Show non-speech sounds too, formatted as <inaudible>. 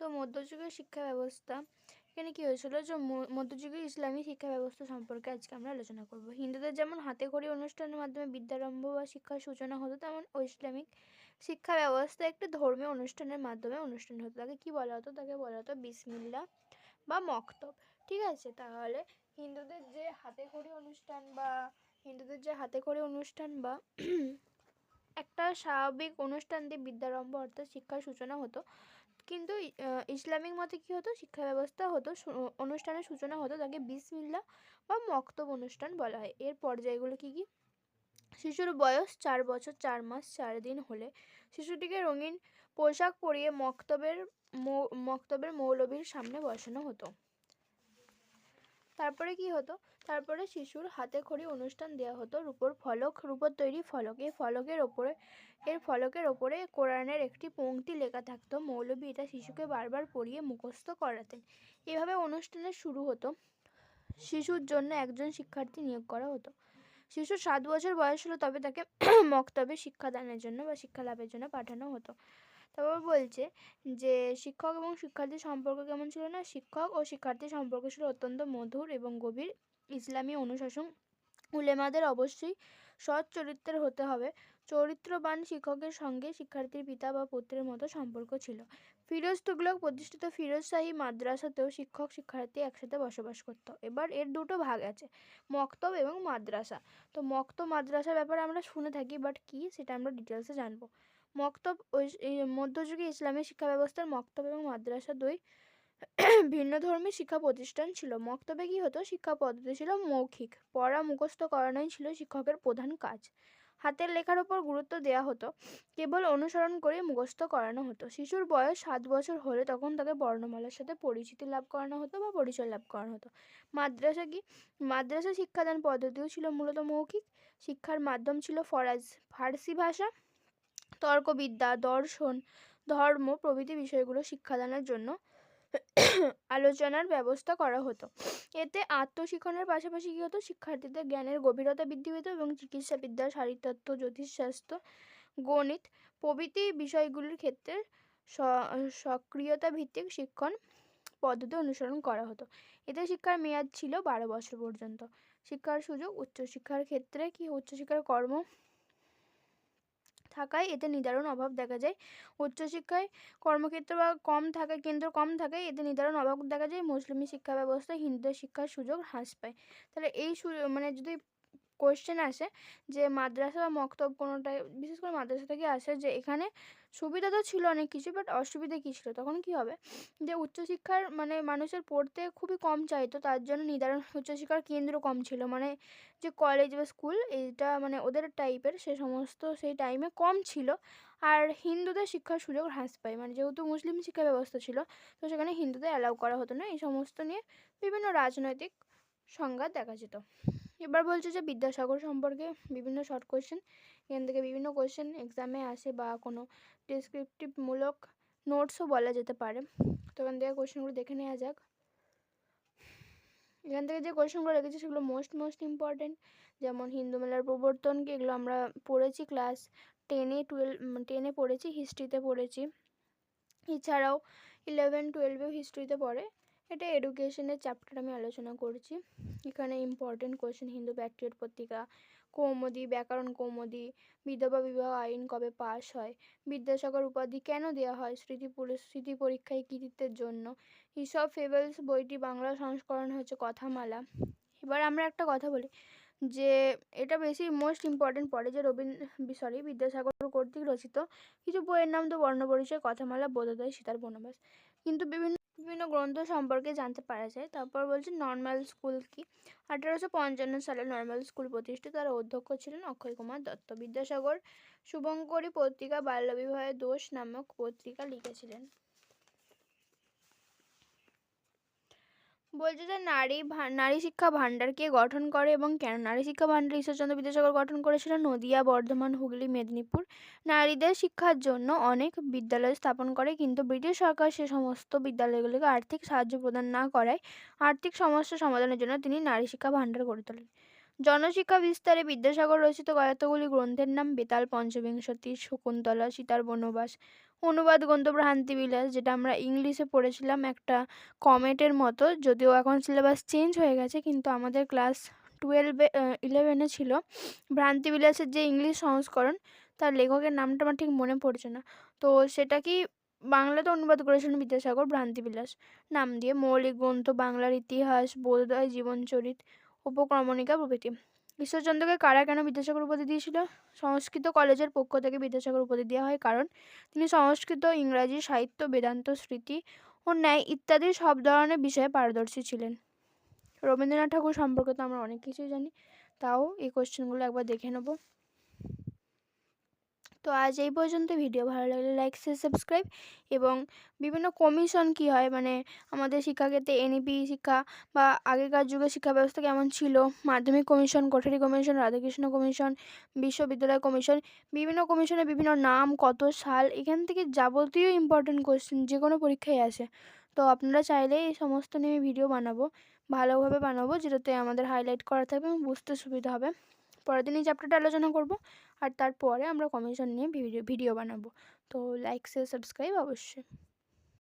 তো মধ্যযুগের শিক্ষা ব্যবস্থা, এখানে কী হয়েছিল যে ম- মধ্যযুগের ইসলামী শিক্ষা ব্যবস্থা সম্পর্কে আজকে আমরা আলোচনা করব। হিন্দুদের যেমন হাতে খড়ি অনুষ্ঠানের মাধ্যমে বিদ্যারম্ভ বা শিক্ষার সূচনা হতো, তেমন ইসলামিক শিক্ষা ব্যবস্থা একটি ধর্মীয় অনুষ্ঠানের মাধ্যমে অনুষ্ঠান হতো। তাকে কী বলা হতো? তাকে বলা হতো বিসমিল্লা বা মক্তব। ঠিক আছে, তাহলে হিন্দুদের যে হাতে খড়ি অনুষ্ঠান বা হিন্দুদের যে হাতে খড়ি অনুষ্ঠান বা <clears throat> একটা স্বাভাবিক অনুষ্ঠান দিয়ে বিদ্যারম্ভ অর্থাৎ শিক্ষার সূচনা হতো কিন্তু ইসলামিক মতে কী হতো? শিক্ষা ব্যবস্থা হতো অনুষ্ঠানের সূচনা হতো, তাকে বিসমিল্লা বা মক্তব অনুষ্ঠান বলা হয়। এর পর্যায়গুলো কী কী? শিশুর বয়স চার বছর, চার মাস, চার দিন হলে শিশুটিকে রঙিন পোশাক পরিয়ে মক্তবের মক্তবের মৌলবীর সামনে বসানো হতো। তারপরে কি হতো? তারপরে শিশুর হাতে খড়ি অনুষ্ঠান দেওয়া হতো। রূপোর ফলক, রূপোর তৈরি ফলক। এই ফলকের ওপরে, এর ফলকের ওপরে কোরআনের একটি পংক্তি লেখা থাকতো। মৌলবী এটা শিশুকে বারবার পড়িয়ে মুখস্থ করাতেন। এভাবে অনুষ্ঠানের শুরু হতো। শিশুর জন্য একজন শিক্ষার্থী নিয়োগ করা হতো। শিশুর সাত বছর বয়স হলো, তবে তাকে <clears throat> মক্তবে শিক্ষাদানের জন্য বা শিক্ষা লাভের জন্য পাঠানো হতো। তারপর বলছে যে, শিক্ষক এবং শিক্ষার্থীর সম্পর্ক কেমন ছিল না? শিক্ষক ও শিক্ষার্থীর সম্পর্ক ছিল অত্যন্ত মধুর এবং গভীর। ইসলামী অনুশাসন উলেমাদের অবশ্যই সৎ চরিত্রের হতে হবে। চরিত্রবান শিক্ষকের সঙ্গে শিক্ষার্থীর পিতা বা পুত্রের মতো সম্পর্ক ছিল। ফিরোজ তুগলক প্রতিষ্ঠিত ফিরোজ শাহী মাদ্রাসাতেও শিক্ষক শিক্ষার্থী একসাথে বসবাস করতো। এবার এর দুটো ভাগ আছে, মক্তব এবং মাদ্রাসা। তো মক্তব মাদ্রাসার ব্যাপারে আমরা শুনে থাকি বাট কী সেটা আমরা ডিটেলসে জানব। মক্তব মধ্যযুগে ইসলামী শিক্ষা ব্যবস্থার মক্তব এবং মাদ্রাসা দুই <clears throat> ভিন্ন ধর্মী শিক্ষা প্রতিষ্ঠান ছিল। মক্তবে কী হতো? শিক্ষা পদ্ধতি ছিল মৌখিক। পড়া মুখস্থ করানোই ছিল শিক্ষকের প্রধান কাজ। হাতের লেখার ওপর গুরুত্ব দেওয়া হতো। কেবল অনুসরণ করে মুখস্থ করানো হতো। শিশুর বয়স সাত বছর হলে তখন তাকে বর্ণমালার সাথে পরিচিতি লাভ করানো হতো বা পরিচয় লাভ করানো হতো। মাদ্রাসা কি? মাদ্রাসা শিক্ষাদান পদ্ধতিও ছিল মূলত মৌখিক। শিক্ষার মাধ্যম ছিল ফরাজ ফার্সি ভাষা। তর্কবিদ্যা, দর্শন, ধর্ম প্রভৃতি বিষয়গুলো শিক্ষাদানের জন্য <coughs> আলোচনার ব্যবস্থা করা হতো। এতে আত্মশিক্ষণের পাশাপাশি কী হতো? শিক্ষার্থীদের জ্ঞানের গভীরতা বৃদ্ধি পেত এবং চিকিৎসাবিদ্যা শারীরতত্ত্ব জ্যোতিষশাস্ত্র, গণিত প্রভৃতি বিষয়গুলির ক্ষেত্রে সক্রিয়তা ভিত্তিক শিক্ষণ পদ্ধতি অনুসরণ করা হতো। এতে শিক্ষার মেয়াদ ছিল বারো বছর পর্যন্ত। শিক্ষার সুযোগ উচ্চশিক্ষার ক্ষেত্রে কি? উচ্চশিক্ষার কর্ম থাকায় এতে নিদারুণ অভাব দেখা যায়। উচ্চশিক্ষায় কর্মক্ষেত্র বা কম থাকায় কেন্দ্র কম থাকায় এতে নিদারুণ অভাব দেখা যায়। মুসলিমি শিক্ষা ব্যবস্থায় হিন্দুদের শিক্ষার সুযোগ হ্রাস পায়। তাহলে এই মানে যদি কোয়েশ্চেন আসে যে মাদ্রাসা বা মক্তব কোনোটাই বিশেষ করে মাদ্রাসা থেকে আসে যে এখানে সুবিধা তো ছিল অনেক কিছু বাট অসুবিধা কী ছিল? তখন কি হবে? যে উচ্চশিক্ষার মানে মানুষের পড়তে খুবই কম চাইতো, তার জন্য নিদারুণ <laughs> উচ্চশিক্ষার কেন্দ্র কম ছিল। মানে যে কলেজ বা স্কুল এইটা মানে ওদের টাইপের সে সমস্ত সেই টাইমে কম ছিল। আর হিন্দুদের শিক্ষার সুযোগ হ্রাস পায়। মানে যেহেতু মুসলিম শিক্ষা ব্যবস্থা ছিল, তো সেখানে হিন্দুদের অ্যালাউ করা হতো না। এই সমস্ত নিয়ে বিভিন্ন রাজনৈতিক সংঘাত দেখা যেত। এবার বলছে যে বিদ্যাসাগর সম্পর্কে বিভিন্ন শর্ট কোয়েশ্চেন এখান থেকে বিভিন্ন কোয়েশ্চেন এক্সামে আসে বা কোনো ডেসক্রিপটিভমূলক নোটসও বলা যেতে পারে। তো এখান থেকে কোয়েশ্চেনগুলো দেখে নেওয়া যাক। এখান থেকে যে কোয়েশ্চেনগুলো রেখেছি সেগুলো মোস্ট মোস্ট ইম্পর্টেন্ট যেমন হিন্দু মেলার প্রবর্তনকে এগুলো আমরা পড়েছি ক্লাস টেনে টুয়েলভ টেনে পড়েছি হিস্ট্রিতে পড়েছি। এছাড়াও ইলেভেন টুয়েলভেও হিস্ট্রিতে পড়ে। এটা এডুকেশনের চ্যাপ্টার আমি আলোচনা করছি। এখানে ইম্পর্টেন্ট কোয়েশ্চেন হিন্দু প্যাট্রিয়ট পত্রিকা, কৌমুদি, ব্যাকরণ কৌমুদি, বিধবা বিবাহ আইন কবে পাস হয়, বিদ্যাসাগর উপাধি কেন দেওয়া হয়, স্মৃতি স্মৃতি পরীক্ষায় কৃতিত্বের জন্য, হিসাব ফেবেলস বইটি বাংলা সংস্করণ হচ্ছে কথামালা। এবার আমরা একটা কথা বলি, যে এটা বেশি মোস্ট ইম্পর্টেন্ট পড়ে যে রবীন্দ্র সরি বিদ্যাসাগর কর্তৃক রচিত, কিছু বইয়ের নাম তো বর্ণপরিচয়, কথামালা, বোধোদয়, সীতার বনবাস। কিন্তু বিভিন্ন বিভিন্ন গ্রন্থ সম্পর্কে জানতে পারা যায়। তারপর বলছে, নর্মাল স্কুল কি? আঠারোশো পঞ্চান্ন সালে নর্মাল স্কুল প্রতিষ্ঠিত। তার অধ্যক্ষ ছিলেন অক্ষয় কুমার দত্ত। বিদ্যাসাগর শুভঙ্করী পত্রিকা বাল্যবিবাহের দোষ নামক পত্রিকা লিখেছিলেন। বলছে যে নারী নারী শিক্ষা ভাণ্ডার কে গঠন করে এবং কেন? নারী শিক্ষা ভাণ্ডার ঈশ্বরচন্দ্র বিদ্যাসাগর গঠন করেছিলেন নদিয়া, বর্ধমান, হুগলি, মেদিনীপুর। নারীদের শিক্ষার জন্য অনেক বিদ্যালয় স্থাপন করে, কিন্তু ব্রিটিশ সরকার সে সমস্ত বিদ্যালয়গুলিকে আর্থিক সাহায্য প্রদান না করায় আর্থিক সমস্যা সমাধানের জন্য তিনি নারী শিক্ষা ভাণ্ডার গড়ে তোলেন। জনশিক্ষা বিস্তারে বিদ্যাসাগর রচিত কতগুলি গ্রন্থের নাম বেতাল পঞ্চবিংশতি শকুন্তলা, সীতার বনবাস অনুবাদ গ্রন্থ ভ্রান্তিবিলাস যেটা আমরা ইংলিশে পড়েছিলাম একটা কমেটের মতো, যদিও এখন সিলেবাস চেঞ্জ হয়ে গেছে, কিন্তু আমাদের ক্লাস টুয়েলভে ইলেভেনে ছিল। ভ্রান্তি বিলাসের যে ইংলিশ সংস্করণ, তার লেখকের নামটা আমার ঠিক মনে পড়ছে না। তো সেটা কি বাংলাতে অনুবাদ করেছিলেন বিদ্যাসাগর? ভ্রান্তিবিলাস নাম দিয়ে মৌলিক গ্রন্থ, বাংলার ইতিহাস, বোধোদয় জীবনচরিত, উপক্রমণিকা প্রভৃতি। ঈশ্বরচন্দ্রকে কারা কেন বিদ্যাসাগর উপাধি দিয়েছিল? সংস্কৃত কলেজের পক্ষ থেকে বিদ্যাসাগর উপাধি দেওয়া হয় কারণ তিনি সংস্কৃত, ইংরাজি, সাহিত্য, বেদান্ত, স্মৃতি ও ন্যায় ইত্যাদি সব ধরনের বিষয়ে পারদর্শী ছিলেন। রবীন্দ্রনাথ ঠাকুর সম্পর্কে তো আমরা অনেক কিছুই জানি, তাও এই কোশ্চেনগুলো একবার দেখে নেব। তো আজ এই পর্যন্ত। ভিডিও ভালো লাগলে লাইক শেয়ার সাবস্ক্রাইব এবং বিভিন্ন কমিশন কি হয়? মানে আমাদের শিক্ষাক্ষেত্রে এনইপি শিক্ষা বা আগেকার যুগে শিক্ষা ব্যবস্থা কেমন ছিল? মাধ্যমিক commission Kothari commission Radhakrishna commission বিশ্ববিদ্যালয় কমিশন বিভিন্ন কমিশনের বিভিন্ন নাম, কত সাল, এখান থেকে যাবতীয় ইম্পর্টেন্ট কোশ্চেন যে কোনো পরীক্ষায় আসে। তো আপনারা চাইলে এই সমস্ত নিয়ে ভিডিও বানাবো, ভালোভাবে বানাবো, যেটাতে আমাদের হাইলাইট করা থাকবে এবং বুঝতে সুবিধা হবে। পরের দিনই চ্যাপ্টারটা আলোচনা করব। আর তারপরে আমরা কমিশন নিয়ে ভিডিও ভিডিও বানাবো। তো লাইক শেয়ার সাবস্ক্রাইব অবশ্যই।